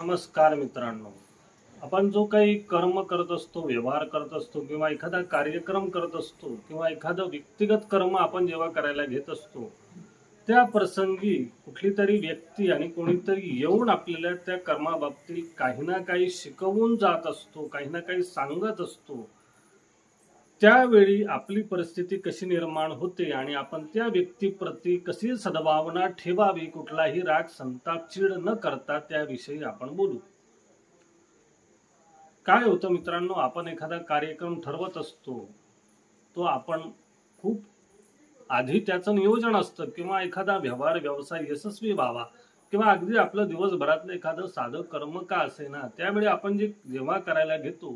नमस्कार मित्रांनो. आपण जो काही कर्म करत असतो व्यवहार करत असतो किंवा एखादा कार्यक्रम करत असतो किंवा एखादं व्यक्तिगत कर्म आपण जेव्हा करायला घेत असतो त्या प्रसंगी कुठली तरी व्यक्ती आणि कोणीतरी येऊन आपल्याला त्या कर्माबाबतीत काही ना काही शिकवून जात असतो काही ना काही सांगत असतो. त्यावेळी आपली परिस्थिती कशी निर्माण होते आणि आपण त्या व्यक्तीप्रती कशी सद्भावना ठेवावी कुठलाही राग संताप चीड न करता त्याविषयी आपण बोलू. काय होतं मित्रांनो आपण एखादा कार्यक्रम ठरवत असतो तो आपण खूप आधी त्याचं नियोजन असतं किंवा एखादा व्यवहार व्यवसाय यशस्वी व्हावा किंवा अगदी आपलं दिवसभरातलं एखादं साधं कर्म का असे ना त्यावेळी आपण जे जेव्हा करायला घेतो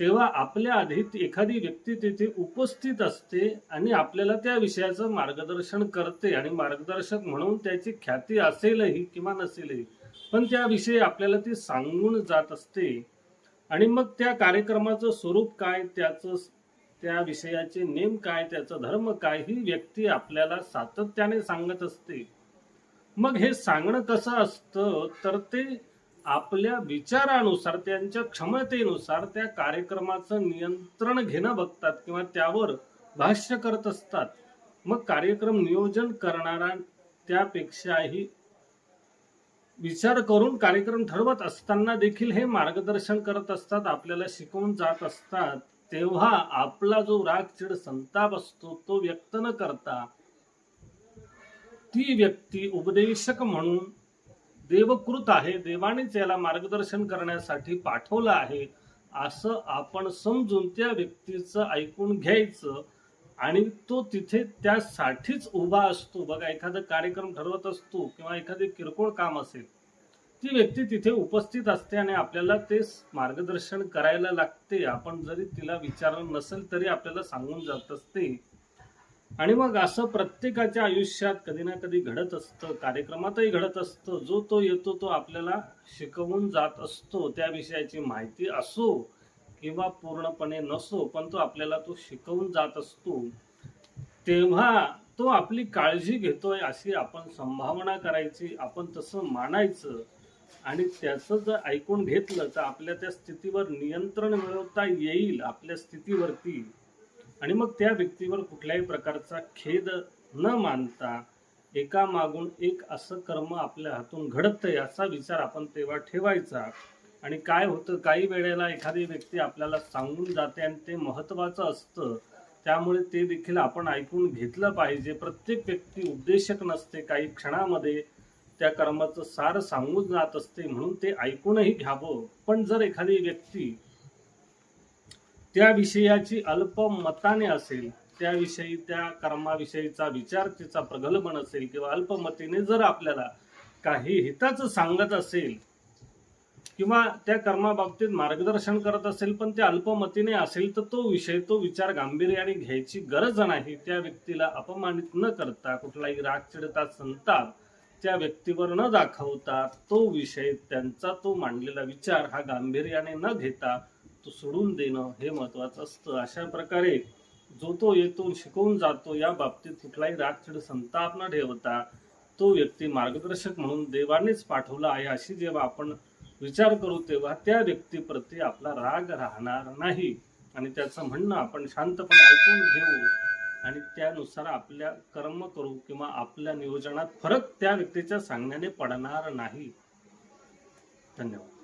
तेव्हा आपल्या आधी एखादी व्यक्ती तिथे उपस्थित असते आणि आपल्याला त्या विषयाचं मार्गदर्शन करते आणि मार्गदर्शक म्हणून त्याची ख्याती असेलही किंवा नसेलही पण त्याविषयी आपल्याला ती सांगून जात असते. आणि मग त्या कार्यक्रमाचं स्वरूप काय त्याचं त्या विषयाचे नेम काय त्याचा धर्म काय ही व्यक्ती आपल्याला सातत्याने सांगत असते. मग हे सांगणं कसं असतं तर ते आपल्या विचारानुसार त्यांच्या क्षमतेनुसार त्या कार्यक्रमाचं नियंत्रण घेणं बघतात किंवा त्यावर भाष्य करत असतात. मग कार्यक्रम नियोजन करणारा त्यापेक्षाही विचार करून कार्यक्रम ठरवत असताना देखील हे मार्गदर्शन करत असतात आपल्याला शिकवून जात असतात. तेव्हा आपला जो राग चिड संताप असतो तो व्यक्त न करता ती व्यक्ती उपदेशक म्हणून देवकृत आहे देवानेच याला मार्गदर्शन करण्यासाठी पाठवलं आहे असं आपण समजून त्या व्यक्तीचं ऐकून घ्यायचं आणि तो तिथे त्यासाठीच उभा असतो. बघा एखादा कार्यक्रम ठरवत असतो किंवा एखादे किरकोळ काम असेल ती व्यक्ती तिथे उपस्थित असते आणि आपल्याला ते मार्गदर्शन करायला लागते. आपण जरी तिला विचारलं नसेल तरी आपल्याला सांगून जात असते. आणि मग असं प्रत्येकाच्या आयुष्यात कधी ना कधी घडत असतं कार्यक्रमातही घडत असतं जो तो येतो तो आपल्याला शिकवून जात असतो त्या विषयाची माहिती असो किंवा पूर्णपणे नसो पण तो आपल्याला तो शिकवून जात असतो तेव्हा तो आपली काळजी घेतोय अशी आपण संभावना करायची आपण तसं मानायचं आणि त्याचं जर ऐकून घेतलं तर आपल्या त्या स्थितीवर नियंत्रण मिळवता येईल आपल्या स्थितीवरती. आणि मग त्या व्यक्तीवर कुठल्याही प्रकारचा खेद न मानता एका मागून एक असं कर्म आपल्या हातून घडतंय असा विचार आपण तेव्हा ठेवायचा. आणि काय होतं? काही वेळेला एखादी व्यक्ती आपल्याला सांगून जाते आणि ते महत्वाचं असतं. त्यामुळे ते देखील आपण ऐकून घेतलं पाहिजे. प्रत्येक व्यक्ती उद्देशक नसते. काही क्षणामध्ये त्या कर्माचं सार सांगून जात असते म्हणून ते ऐकूनही घ्यावं. पण जर एखादी व्यक्ती त्या विषयाची अल्प मताने असेल त्याविषयी त्या कर्माविषयीचा विचार तिचा प्रगल्भन असेल किंवा अल्पमतीने जर आपल्याला काही हिताचं सांगत असेल किंवा त्या कर्माबाबतीत मार्गदर्शन करत असेल पण त्या अल्पमतीने असेल तर तो विषय तो विचार गांभीर्याने घ्यायची गरज नाही. त्या व्यक्तीला अपमानित न करता कुठलाही राग चिडता संताप त्या व्यक्तीवर न दाखवता तो विषय त्यांचा तो मांडलेला विचार हा गांभीर्याने न घेता तो सोडून देणं हे महत्वाचं असतं. अशा प्रकारे जो तो येतो शिकवून जातो या बाबतीत कुठलाही रागचिड संताप न ठेवता तो व्यक्ती मार्गदर्शक म्हणून देवानेच पाठवला आहे अशी जेव्हा आपण विचार करू तेव्हा त्या व्यक्तीप्रती आपला राग राहणार नाही. आणि त्याचं म्हणणं आपण शांतपणे ऐकून घेऊ आणि त्यानुसार आपल्या कर्म करू किंवा आपल्या नियोजनात फरक त्या व्यक्तीच्या सांगण्याने पडणार नाही. धन्यवाद.